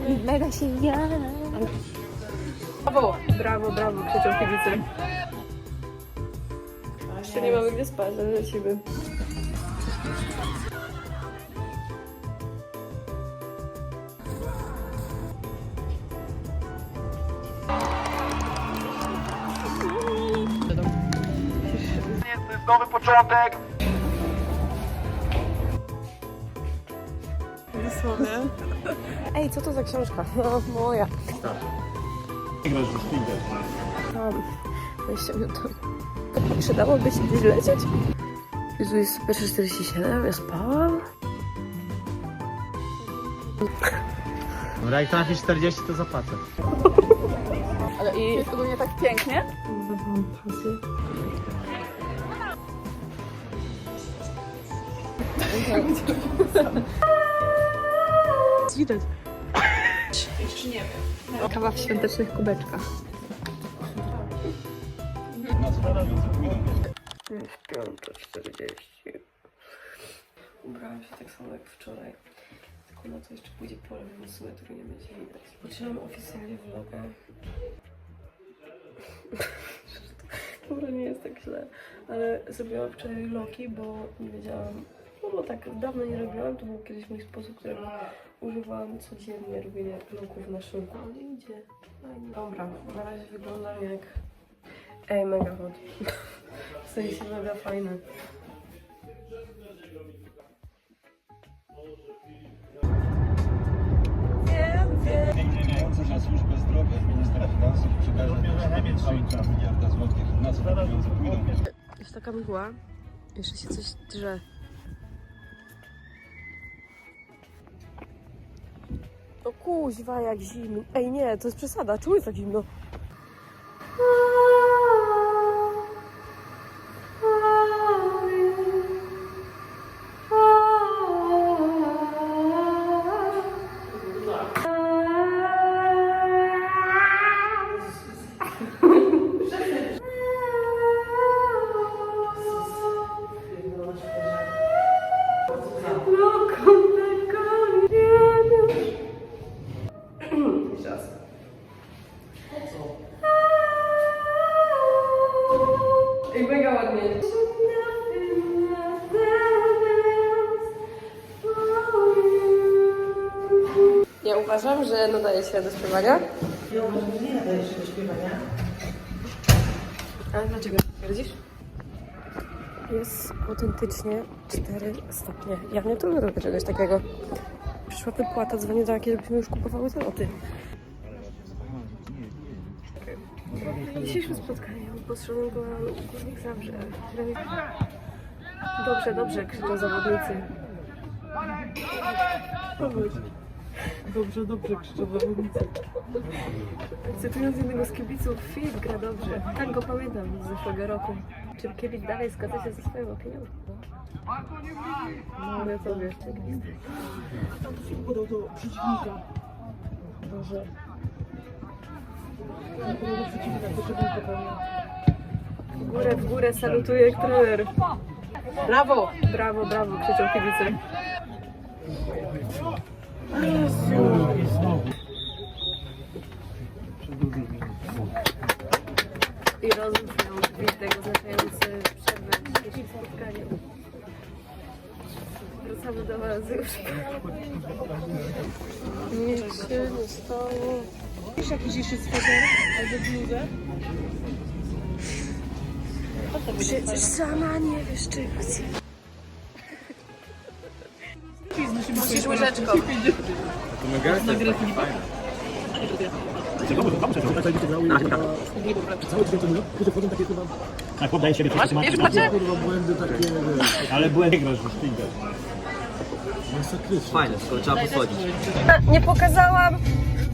Mega się ja. Brawo, brawo, brawo, krzyczą kibice. Jeszcze nie mamy gdzie spać, ale lecimy. Jest nowy początek. Dosłownie. Ej, co to za książka? No, moja. Grasz w Stinker. Tam, 20 minut. Przydałoby się gdzieś lecieć? Jezu, jest 147, ja spałam? Dobra, jak trafisz 40, to zapłacę. Ale i... Jest ogólnie tak pięknie? Wybrałam pasy. Widać. Jeszcze nie wiem. Kawa w świątecznych kubeczkach. Jest piąta 40. Ubrałam się tak samo jak wczoraj. Tylko na to jeszcze pójdzie pole, więc sweteru nie będzie widać. Zaczynam oficjalnie vloga. Dobra, nie jest tak źle, ale zrobiłam wczoraj loki, bo nie wiedziałam, no bo tak dawno nie robiłam, to był kiedyś mój sposób, którego używałam codziennie, robienia loków na szynku. Ale idzie, fajnie. Dobra, na razie wyglądam jak... Ej, mega hot. W sensie mega fajne. Wiem, wiem. Pieniądze na służbę zdrowia ministra finansów przekaże 3,5 miliarda złotych. Na co pieniądze pójdą? Jest taka mgła. Jeszcze się coś drze. No kuźwa, jak zimno. Ej, nie, to jest przesada. Czemu jest tak zimno? Ja uważam, że nadaje się do śpiewania. Ja uważam, że nie nadaje się do śpiewania. A dlaczego twierdzisz? Jest autentycznie 4 stopnie. Ja nie toleruję czegoś takiego. Przyszła wypłata, dzwonię do jakiej, żebyśmy już kupowały te loty. Dzisiejsze spotkanie upostrzonym byłam Górnik Zabrze. Dobrze, dobrze, krzyczą zawodnicy. Dobrze, dobrze, krzyczą zawodnicy. Cytując jednego z kibiców, Filip gra dobrze. Tak go pamiętam z zeszłego roku. Czy kibic dalej zgadza się ze swoją opinią? No, ja to wiesz, tak. Podał do przeciwnika. Boże. Podał do przeciwnika, czego popełnił. W górę, w górę salutuje trener. Brawo! Brawo, brawo, krzyczą kibice. I rozumiem gwiezdek oznaczający przerwę w dzisiejszym spotkaniu. Wracamy do Was już. Nic się nie stało. Wiesz jakiś jeszcze sweter albo bluzę? Przecież sama nie wiesz czego chcę. Musisz łyżeczką. Tak, poddaję siebie Masz? Wiesz macie? Ale błędy grasz w Stinker. Fajne, tylko trzeba podchodzić. Nie pokazałam,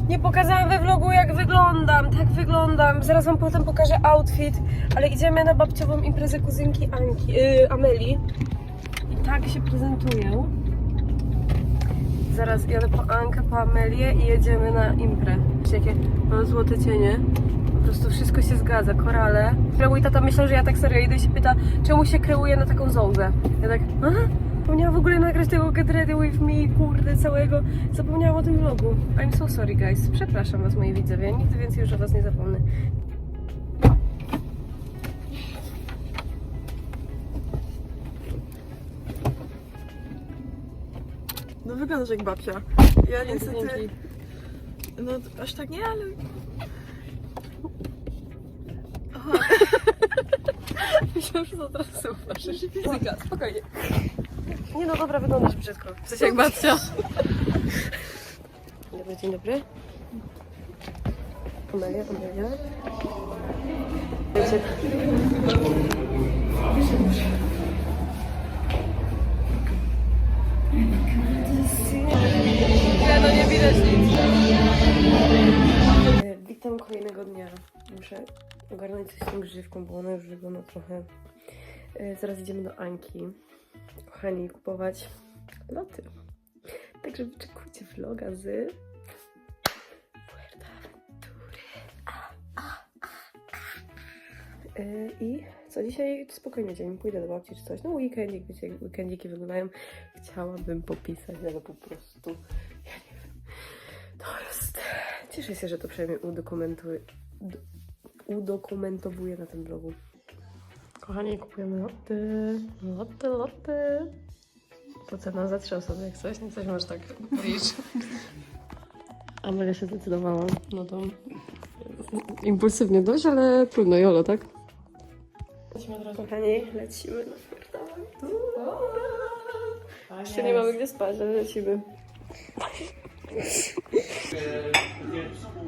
nie pokazałam we vlogu jak wyglądam, tak wyglądam. Zaraz wam potem pokażę outfit, ale idziemy na babciową imprezę kuzynki Anki, yy, Ameli. I tak się prezentuję. Zaraz jadę po Ankę, po Amelię i jedziemy na imprę. Wiecie, jakie mam złote cienie. Po prostu wszystko się zgadza, korale. Mój tata myślał, że ja tak serio idę i się pyta, czemu się kreuje na taką zołgę. Ja tak, aha, zapomniałam w ogóle nagrać tego Get Ready With Me, kurde, całego. Zapomniałam o tym vlogu. I'm so sorry, guys. Przepraszam was, moi widzowie. Nigdy więcej już o was nie zapomnę. No wyglądasz jak babcia. Ja niestety... No aż tak nie, ale... Myślałam, że to teraz uważasz. Fizyka, spokojnie. Nie no, dobra, wyglądasz brzydko. Sensie jak babcia. Dobry, dzień dobry. Amelia, Amelia. Wiecie, E, Witam kolejnego dnia. Muszę ogarnąć coś z tą grzywką, bo ona już wygląda trochę. E, Zaraz idziemy do Anki. Kochani, kupować loty. Także wyczekujcie vloga z. E, I co dzisiaj? Spokojnie dzień. Pójdę do babci czy coś. No wiecie jak weekendiki wyglądają. Chciałabym popisać, ale po prostu ja nie wiem. To jest... Cieszę się, że to przynajmniej udokumentuję. Udokumentowuję na tym vlogu. Kochani, kupujemy loty. Loty, loty. To cena za trzy osoby, jak coś, nie coś masz tak powiedzieć. Amelia się zdecydowała na to. Impulsywnie dość, ale trudno, jolo, tak? Kochani, lecimy na. Jeszcze nie mamy gdzie spać, ale lecimy.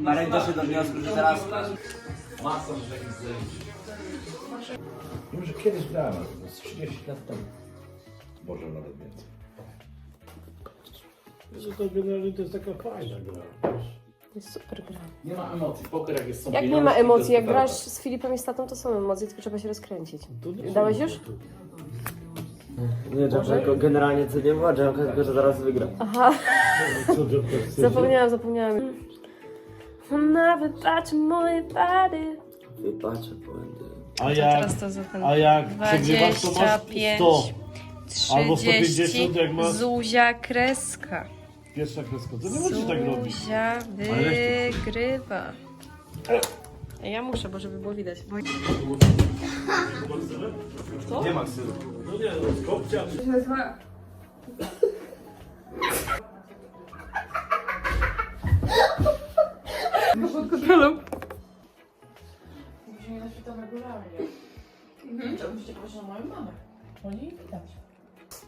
Marek doszedł do wniosku, że teraz Może kiedyś grałem, ale to z 30 lat temu. Może nawet więcej. Że to generalnie to jest taka fajna gra. Jest super gra. Nie ma emocji. Poker jak jest sobie Jak nie ma emocji, jak grasz z Filipem i z tatą, to są emocje, tylko trzeba się rozkręcić. Dałeś są już? Nie, Dżemka generalnie co nie ma, Dżemka tylko, że zaraz wygra. Aha, zapomniałam, zapomniałam. Ona wybaczy moje wady. Wybaczę błędy. A jak, to za ten a jak przegrywasz, to masz 100. Albo 150 jak masz Zuzia Kreska. pierwsza kreska. To nie możesz tak robić. Zuzia wygrywa. Ja muszę, bo żeby było widać. Bo... Nie ma syru. No nie, no, kopcia.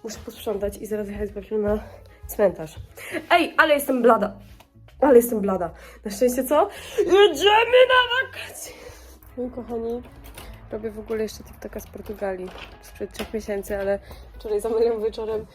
Muszę posprzątać i zaraz jechać z na cmentarz. Ej, ale jestem blada. Ale jestem blada. Na szczęście co? Jedziemy na wakacje! Moi kochani, robię w ogóle jeszcze TikToka z Portugalii sprzed trzech miesięcy, ale wczoraj za moim wieczorem,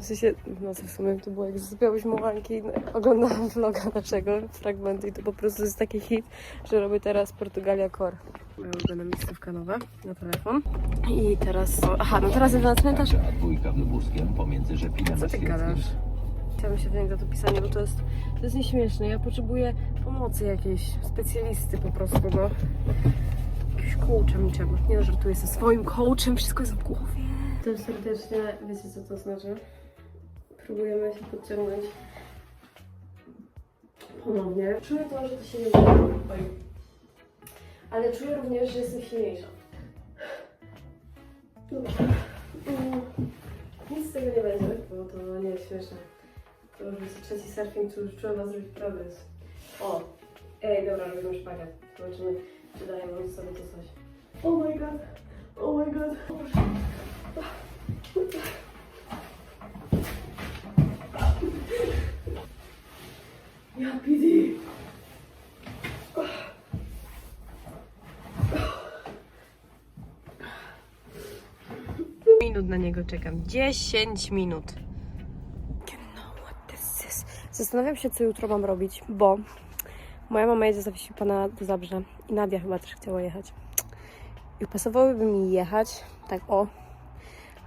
w sensie, no w sumie to było jak zbiałyśmy mułanki, oglądałam vloga naszego, fragmenty i to po prostu jest taki hit, że robię teraz Portugalia Core. Ulubiona miejscówka nowa na telefon. I teraz, aha, no teraz jadę na cmentarz, Dwójka wybórskiem pomiędzy Rzepinem co ty gadasz? Chciałabym się wziąć za to pisanie, bo to jest, to jest nieśmieszne. Ja potrzebuję pomocy jakiejś, specjalisty po prostu, no. Jakiegoś coacha mi trzeba. Nie no, żartuję ze swoim coachem, wszystko jest w głowie. To serdecznie, wiecie co to znaczy? Próbujemy się podciągnąć ponownie. Czuję to, że to się nie. Oj. Ale czuję również, że jestem silniejsza. Nic z tego nie będzie, bo to nie jest śmieszne. To już jest trzeci surfing, czy już trzeba zrobić progres. O! Ej, dobra, robimy szpagat. Zobaczymy, czy dajemy sobie to coś. Oh my god! Oh my god! Ja pidi! Minut na niego czekam. 10 minut. Zastanawiam się, co jutro mam robić, bo moja mama jedzie zawieźć pana do Zabrze i Nadia chyba też chciała jechać. I pasowałoby mi jechać, tak o,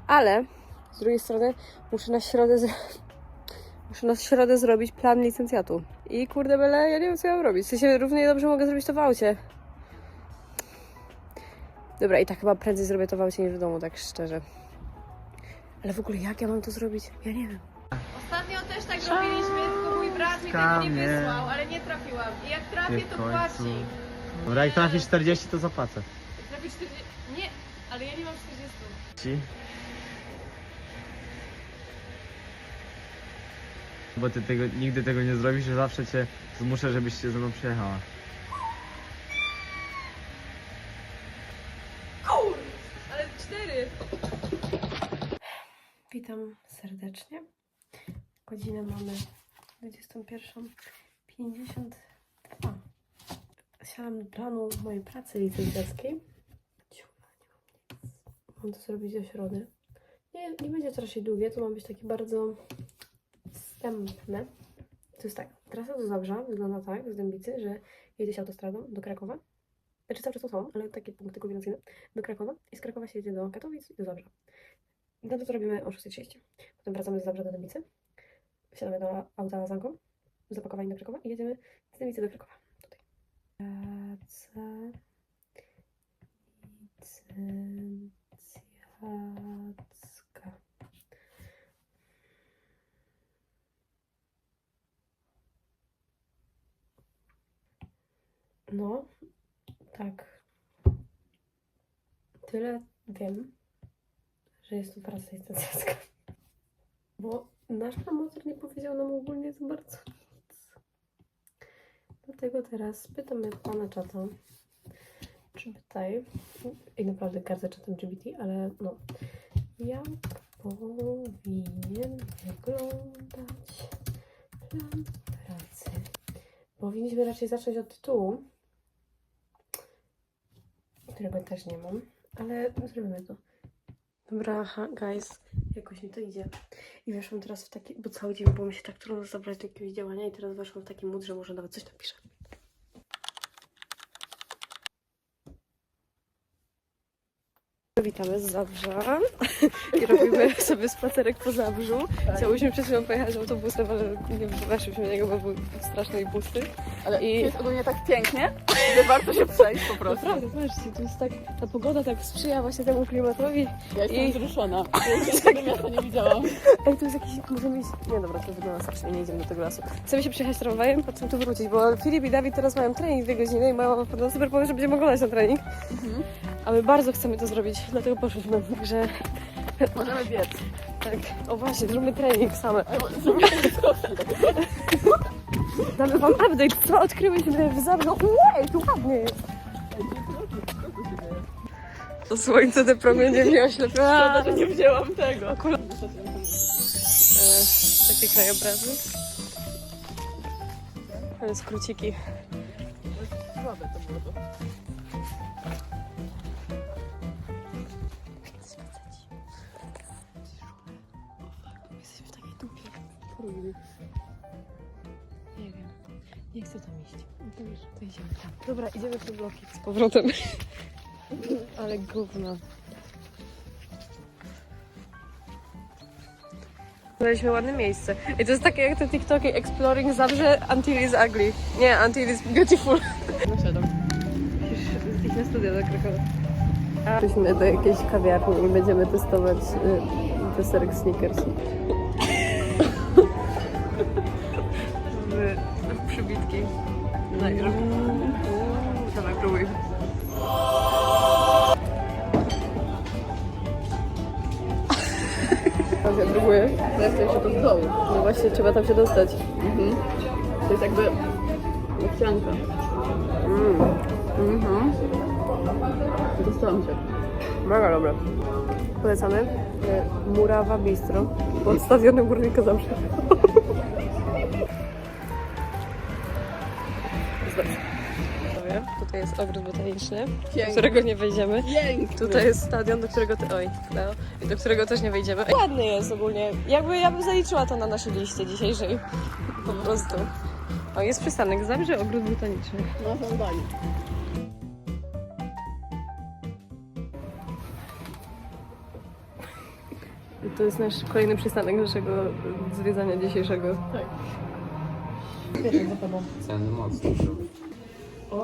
ale z drugiej strony muszę na środę, z... muszę na środę zrobić plan licencjatu. I kurde bele, ja nie wiem, co ja mam robić. W sensie równie dobrze mogę zrobić to w aucie. Dobra, i tak chyba prędzej zrobię to w aucie niż w domu, tak szczerze. Ale w ogóle jak ja mam to zrobić? Ja nie wiem. Ostatnio też tak robiliśmy, tylko mój brat mi tego nie Kamie. wysłał, ale nie trafiłam. I jak trafię, to płaci. Dobra, jak trafisz 40, to zapłacę. Jak trafię 40... Nie, ale ja nie mam 40. Bo ty tego, nigdy tego nie zrobisz, że zawsze cię zmuszę, żebyś się ze mną przyjechała. Ale 4. Witam serdecznie. Godzinę mamy 21.52. Siadam do planu mojej pracy licencjackiej. Mam nic. Mam to zrobić do środy. Nie, nie będzie to raczej długie, to ma być takie bardzo wstępne. To jest tak, trasa do Zabrza wygląda tak, z Dębicy, że jedzie się autostradą do Krakowa. Znaczy cały czas tą samą, ale takie punkty kombinacyjne. Do Krakowa i z Krakowa się jedzie do Katowic i do Zabrza. No to, to robimy o 6.30. Potem wracamy z Zabrza do Dębicy. Wsiadamy do auta Zanko, zapakowani do Krakowa i jedziemy z Dębicy do Krakowa. Tutaj. Praca licencjacka. No, tak. Tyle wiem, że jest to praca licencjacka. Bo nasz promotor nie powiedział nam ogólnie za bardzo nic. Dlatego teraz pytamy pana czata, czy tutaj, i naprawdę gardzę czatem GBT, ale no, jak powinien wyglądać plan pracy? Powinniśmy raczej zacząć od tytułu, którego też nie mam, ale zrobimy to. Dobra, aha, guys, jakoś mi to idzie. I weszłam teraz w taki, bo cały dzień było mi się tak trudno zabrać do jakiegoś działania i teraz weszłam w taki mód, że może nawet coś napiszę. Witamy z Zabrza i robimy sobie spacerek po Zabrzu. Chciałyśmy przed chwilą pojechać autobusem, ale nie weszliśmy na niego, bo był straszny i. Ale I- jest ogólnie tak pięknie, że warto się przejść po prostu. Naprawdę, patrzcie, tu jest tak, ta pogoda tak sprzyja właśnie temu klimatowi. Ja jestem I- wzruszona. Ja tego miasta nie widziałam. Ej, tu jest jakiś, możemy iść, nie dobra, to wygląda strasznie, nie idziemy do tego lasu. Chcemy się przejechać tramwajem, potem tu wrócić, bo Filip i Dawid teraz mają trening dwie godziny i podała super pomysł, że będziemy oglądać ten trening. A my bardzo chcemy to zrobić, dlatego poszliśmy, także Możemy biec. tak, o właśnie, zróbmy trening same. Damy wam update, co odkryłyśmy w Zabrzu. Ej, tu ładnie jest. To słońce, te promienie mnie oślepiły. Szkoda, że nie wzięłam tego. E, takie krajobrazy. Ale skróciki. Słabe to było to. Nie chcę tam iść. To idziemy tam. Dobra, idziemy po bloki z powrotem. Ale gówno. Znaleźliśmy ładne miejsce. I to jest takie jak te TikToki Exploring Zabrze until is ugly. Nie, until is beautiful. Zasiadam. Musisz iść na studia do Krakowa. Jesteśmy do jakiejś kawiarni i będziemy testować y, deserek Snickers. Przybitki. Najpierw. Dawaj, próbuj. Ja próbuję. Chcę jeszcze to z dołu. No właśnie, trzeba tam się dostać. Mhm. To jest jakby owsianka. Mhm. Dostałam się. Mega dobre. Polecamy. e, Murawa Bistro. Pod stadionem Górnika Zabrze. Jest ogród botaniczny, do Pięknie. którego nie wejdziemy. Piękny. Tutaj jest stadion, do którego ty... Oj. I do którego też nie wejdziemy. Ładny jest ogólnie. Jakby ja bym zaliczyła to na naszej liście dzisiejszej. Po prostu. O, jest przystanek Zabrze, ogród botaniczny. Zadanie. I to jest nasz kolejny przystanek naszego zwiedzania dzisiejszego. Tak. Ceny mocno.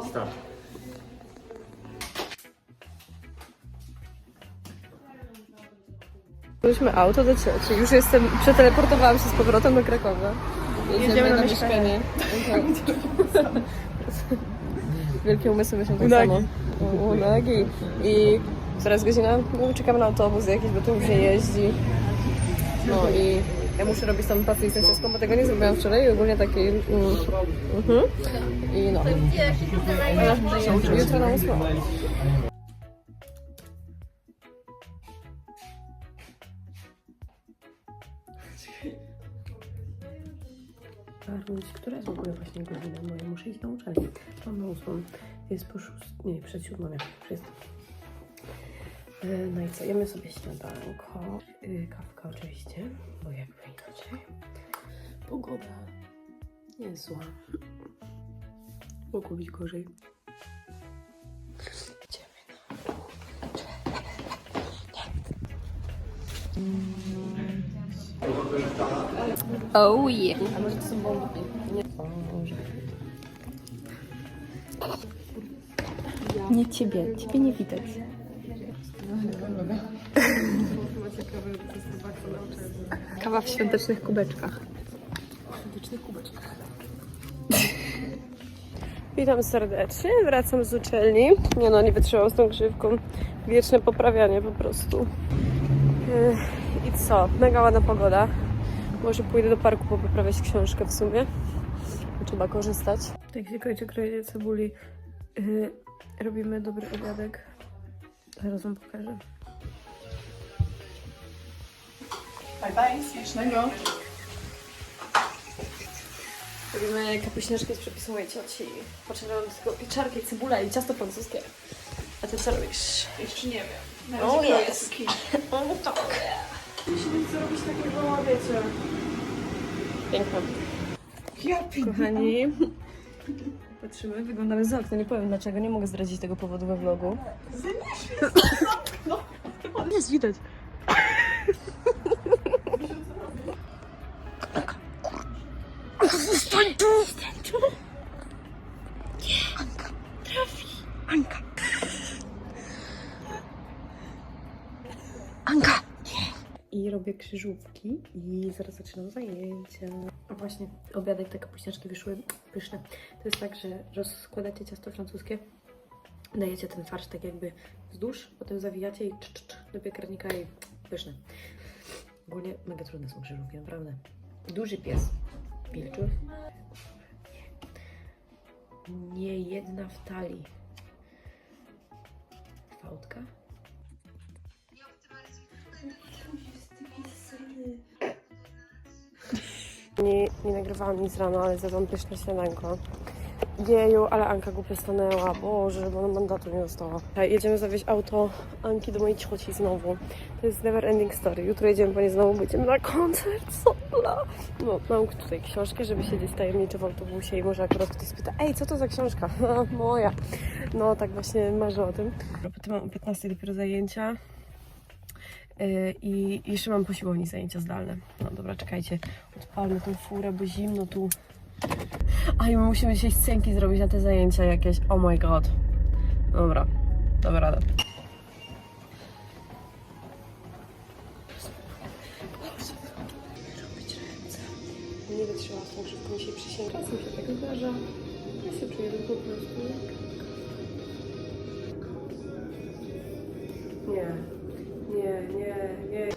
Start. Wzięliśmy auto do cioci. Już jestem, przeteleportowałam się z powrotem do Krakowa. Jedziemy, na mieszkanie. Okay. Wielkie umysły myślą tak Unagi. samo. U- Unagi. I teraz godzina? No, czekamy na autobus jakiś, bo tu już nie jeździ. No i ja muszę robić tam pasję licencjaską, bo tego nie zrobiłam wczoraj i ogólnie taki... Mm, mhm. I no. Jutro na ósmą. Karmić, która jest w ogóle właśnie godzina moja? Muszę iść na uczelnię. Mam na ósmą. Jest po szóstej, nie, przed siódmą, jak już jest. E, No i co, jemy sobie śniadanko, yy, kawka oczywiście, bo jakby inaczej. Pogoda nie zła. Mogło być gorzej. Idziemy na Oh yeah. A może to są bomby? Nie. Ciebie, ciebie nie widać. Kawa w świątecznych kubeczkach. Witam serdecznie, wracam z uczelni. Nie no, nie wytrzymam z tą grzywką. Wieczne poprawianie po prostu. Yy, I co? Mega ładna pogoda. Może pójdę do parku poprawiać książkę w sumie. Trzeba korzystać. Tak się kończy krojenie cebuli. Yy, robimy dobry obiadek. Zaraz wam pokażę. Bye bye, smacznego. Robimy kapuśniaczki z przepisu mojej cioci. Poczynamy do tego pieczarki, cebula i ciasto francuskie. A ty co robisz? Jeszcze nie wiem. Na O, jest. O, tak. Jeśli nie chcę robić takiego, wiecie. Piękne. Ja Kochani, patrzymy, wyglądamy z okna. Nie powiem dlaczego, nie mogę zdradzić tego powodu we vlogu. Jest, widać. I robię krzyżówki i zaraz zaczynam zajęcia. A właśnie, obiadek te kapuśniaczki wyszły pyszne. To jest tak, że rozkładacie ciasto francuskie, dajecie ten farsz tak jakby wzdłuż, potem zawijacie i cz, cz, do piekarnika i pyszne. Ogólnie mega trudne są krzyżówki, naprawdę. Duży pies, wilczy. Nie jedna w talii. Fałdka? Nie, nie nagrywałam nic rano, ale zjadłam pyszne śniadanko. Jeju, ale Anka głupio stanęła. Boże, bo ona mandatu nie dostała. Jedziemy zawieźć auto Anki do mojej cioci znowu. To jest never ending story. Jutro jedziemy po nie znowu, będziemy na koncert. No, mam tutaj książkę, żeby siedzieć tajemniczo w autobusie i może akurat ktoś spyta, ej, co to za książka? Moja. No, tak właśnie marzę o tym. Potem mam o 15 dopiero zajęcia. Yy, I jeszcze mam po siłowni zajęcia zdalne. No dobra, czekajcie. Odpalmy tą furę, bo zimno tu. A i my musimy dzisiaj scenki zrobić na te zajęcia jakieś. Oh my god. Dobra, dobra radę. Nie wytrzymałam z tą grzywką dzisiaj przysięgam. Czasem się tak zdarza. Ja się czuję tak po prostu. Nie, nie, nie,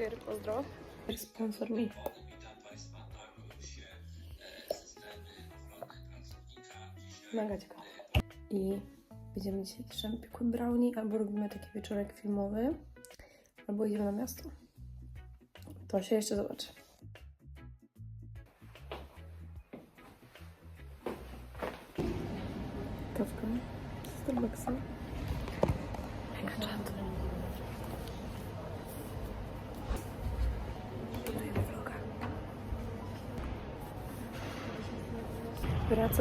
nie. Kyr, pozdro. Sponsor mi. Mega ciekawe. I będziemy dzisiaj trzem piekły brownie, albo robimy taki wieczorek filmowy, albo idziemy na miasto. To się jeszcze zobaczy. Kawka z Starbucksa.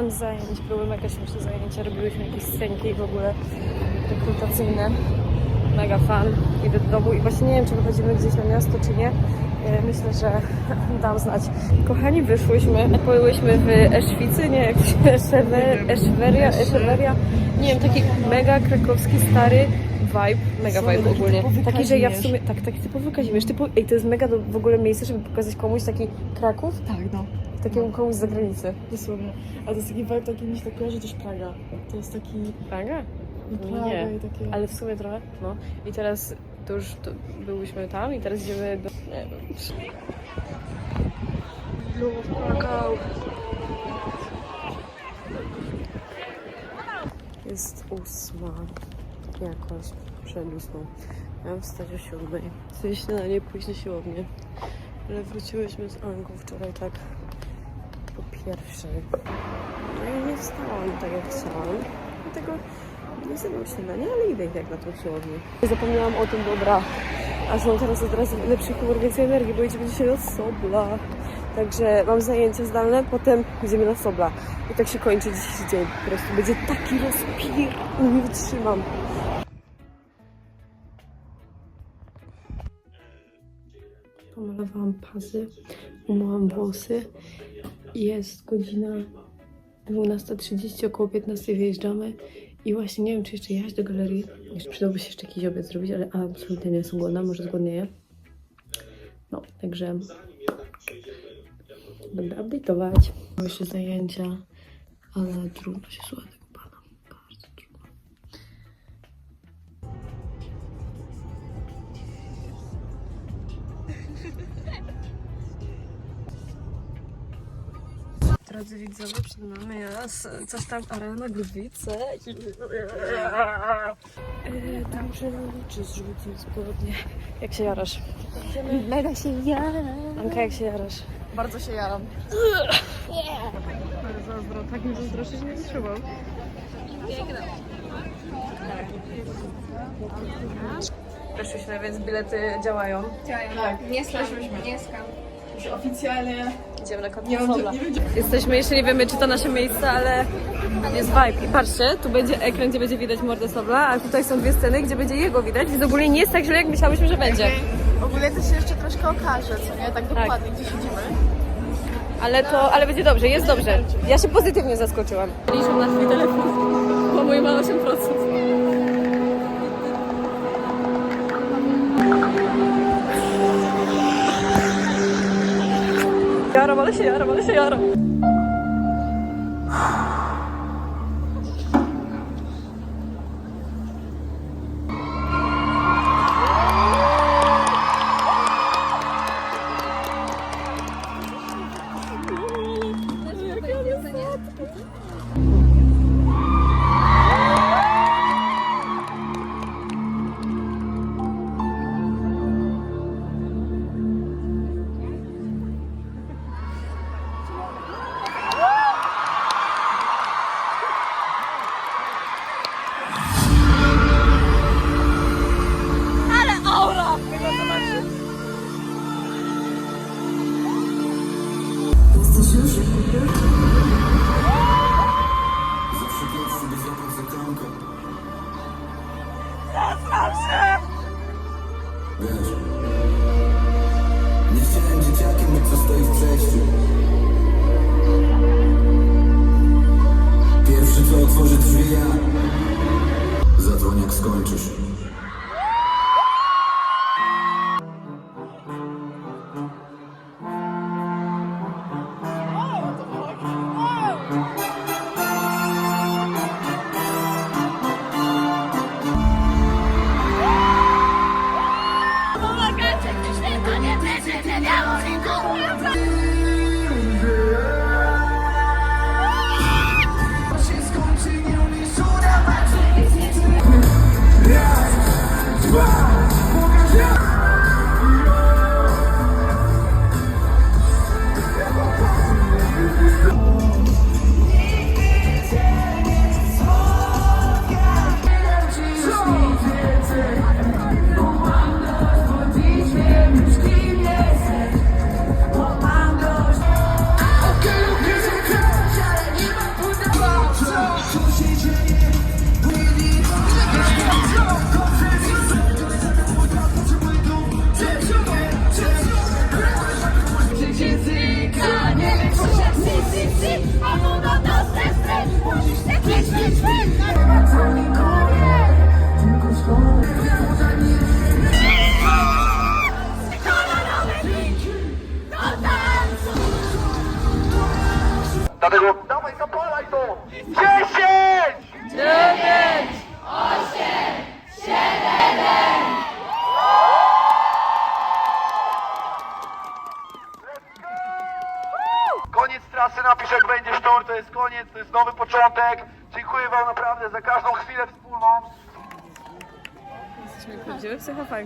Z zajęć. Były mega śmieszne zajęcia. Robiłyśmy jakieś scenki w ogóle rekrutacyjne. mega fan. Idę do domu i właśnie nie wiem, czy wychodzimy gdzieś na miasto, czy nie. E, Myślę, że dam znać. Kochani, wyszłyśmy, byłyśmy w Eszwicy, nie, jak się Eszweria, Eszeweria. Nie wiem, taki mega krakowski, stary vibe, mega vibe ogólnie. Taki, że ja w sumie, tak, taki typowy Kazimierz, typu, ej, to jest mega do, w ogóle miejsce, żeby pokazać komuś taki Kraków, Tak, no. Takiemu komuś z zagranicy. Dosłownie. A to jest taki vibe, taki mi się tak kojarzy też Praga. To jest taki... Praga? No, Praga Nie, i takie... ale w sumie trochę, no. I teraz to już to byłyśmy tam i teraz idziemy do... Nie wiem. Jest ósma jakoś przed ósmą. Miałam wstać o siódmej. Sobie śniadanie, pójść na siłownię. Ale wróciłyśmy z Angą wczoraj tak po pierwszej. No i nie wstałam tak jak chciałam. Dlatego nie zjadłam śniadania, ale idę i tak na tą siłownię. Zapomniałam o tym, dobra. Aż mam teraz od razu lepszy humor, więcej energii, bo idziemy dzisiaj na Sobla. Także mam zajęcia zdalne, potem idziemy na Sobla. I tak się kończy dzisiejszy dzień. Po prostu będzie taki rozpir, nie wytrzymam. Pomalowałam pazy, umyłam włosy. Jest godzina 12.30, około 15 wyjeżdżamy. I właśnie nie wiem, czy jeszcze jechać do galerii. Jeszcze przydałby się jeszcze jakiś obiad zrobić, ale absolutnie nie jestem głodna, może zgłodnieję. No, także będę update'ować. Mam jeszcze zajęcia, ale trudno się słucha Drodzy widzowie, przed nami jest coś tam Arena Gliwice. Eee, Dobrze, czy zrzucę spodnie? Jak się jarasz? Mega się jaram. Anka, jak się jarasz? Bardzo się jaram. Ale zazdro, tak mi zazdroszy, że nie wytrzymał. Weszłyśmy, więc bilety działają. Oficjalnie... Idziemy na Nie koncert wiem, Sobla. nie wiem, gdzie... Jesteśmy, jeszcze nie wiemy, czy to nasze miejsce, ale jest vibe. I patrzcie, tu będzie ekran, gdzie będzie widać mordę Sobla, a tutaj są dwie sceny, gdzie będzie jego widać, więc ogólnie nie jest tak źle, jak myślałyśmy, że będzie. Ogólnie to się jeszcze troszkę okaże, co nie? Tak dokładnie, gdzie siedzimy. Ale to, ale będzie dobrze, jest dobrze. Ja się pozytywnie zaskoczyłam. Liczę na twój telefon, bo mój ma 8%. Jaram, ale się jaram, ale skończysz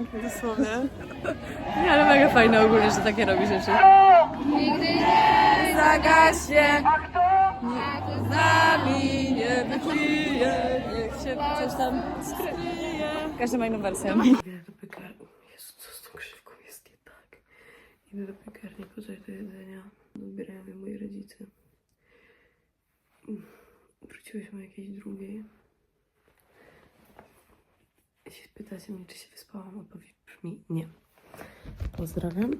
psychofanki, dosłownie. Nie, ale mega fajne ogólnie, że takie robi rzeczy. Zagaśnie, A kto? z nami nie wypije, niech się coś tam skryje. Każdy ma inną wersję. Idę do piekarni. Jezu, co z tą krzywką jest nie tak? Idę do piekarni po coś do jedzenia. Odbierają mnie moi rodzice. Wróciłyśmy o jakiejś drugiej. Jeśli spytacie mnie, czy się wyspałam, odpowiedź brzmi nie. Pozdrawiam.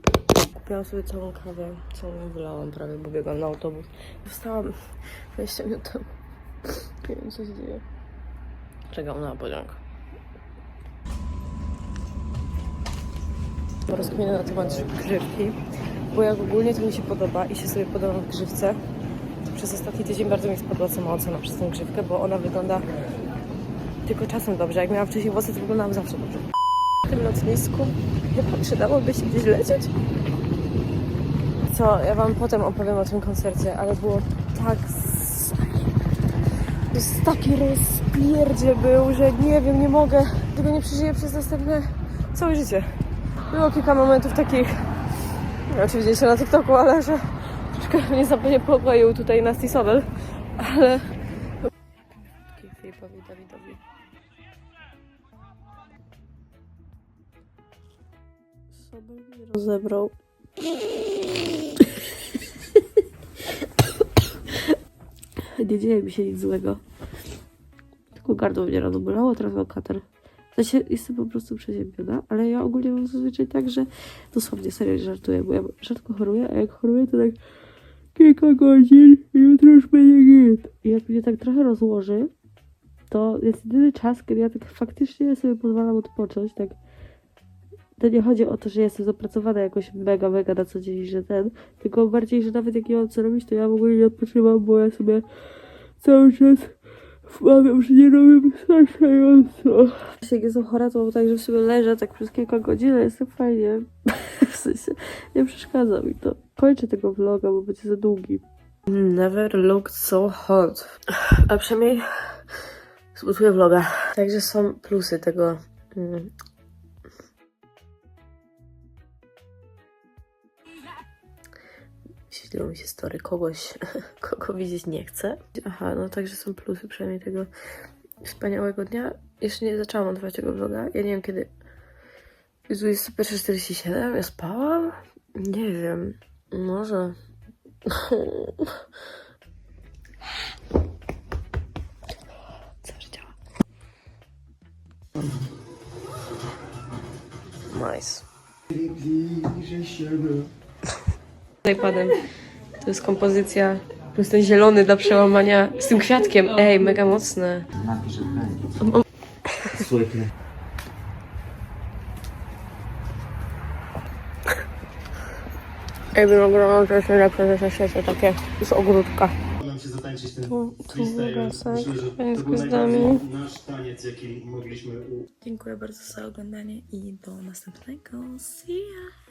Kupiłam sobie całą kawę, całą wylałam prawie, bo biegłam na autobus. Wstałam 20 minut temu. Nie wiem, co się dzieje. Czekam na pociąg. Rozkminę na temat grzywki, bo jak ogólnie to mi się podoba i się sobie podoba w grzywce, przez ostatni tydzień bardzo mi spadła sama ocena przez tę grzywkę, bo ona wygląda tylko czasem dobrze. Jak miałam wcześniej włosy, to wyglądałam zawsze dobrze. W tym lotnisku chyba przydałoby się gdzieś lecieć. Co, ja wam potem opowiem o tym koncercie, ale było tak... z- jest taki rozpierdzie był, że nie wiem, nie mogę. Tego nie przeżyję przez następne całe życie. Było kilka momentów takich, oczywiście się na TikToku, ale że troszkę mnie zapewnie pokoił tutaj Nasty Sobel, ale... rozebrał. Nie dzieje mi się nic złego. Tylko gardło mnie rano bolało, teraz mam katar. Sensie jestem po prostu przeziębiona, ale ja ogólnie mam zazwyczaj tak, że dosłownie serio żartuję, bo ja rzadko choruję, a jak choruję to tak kilka godzin i jutro już będzie git. I jak mnie tak trochę rozłoży, to jest jedyny czas, kiedy ja tak faktycznie sobie pozwalam odpocząć, tak to nie chodzi o to, że jestem zapracowana jakoś mega, mega na co dzień, że ten, tylko bardziej, że nawet jak nie mam co robić, to ja w ogóle nie odpoczywam, bo ja sobie cały czas wmawiam, że nie robię wystarczająco. Jak jestem chora, to tak, że sobie leżę tak przez kilka godzin, jestem fajnie. w sensie, nie przeszkadza mi to. Kończę tego vloga, bo będzie za długi. Never looked so hot. A przynajmniej zbuduję vloga. Także są plusy tego Wyświetliło mi się story kogoś, kogo widzieć nie chcę. Aha, no także są plusy przynajmniej tego wspaniałego dnia. Jeszcze nie zaczęłam montować tego vloga. Ja nie wiem kiedy... Jezu, jest 147, ja spałam? Nie wiem. Może... Cały działa. Nice. iPadem. To jest kompozycja plus ten zielony dla przełamania z tym kwiatkiem. Ej, mega mocne. Że. Słychnie. Ej, winogron to jest najlepsze na świecie, takie z ogródka. nam się zatańczyć ten Tu, tu freestyle. Myślę, że koniec to był najbardziej nasz taniec, jaki mogliśmy Dziękuję bardzo za oglądanie i do następnego. See ya!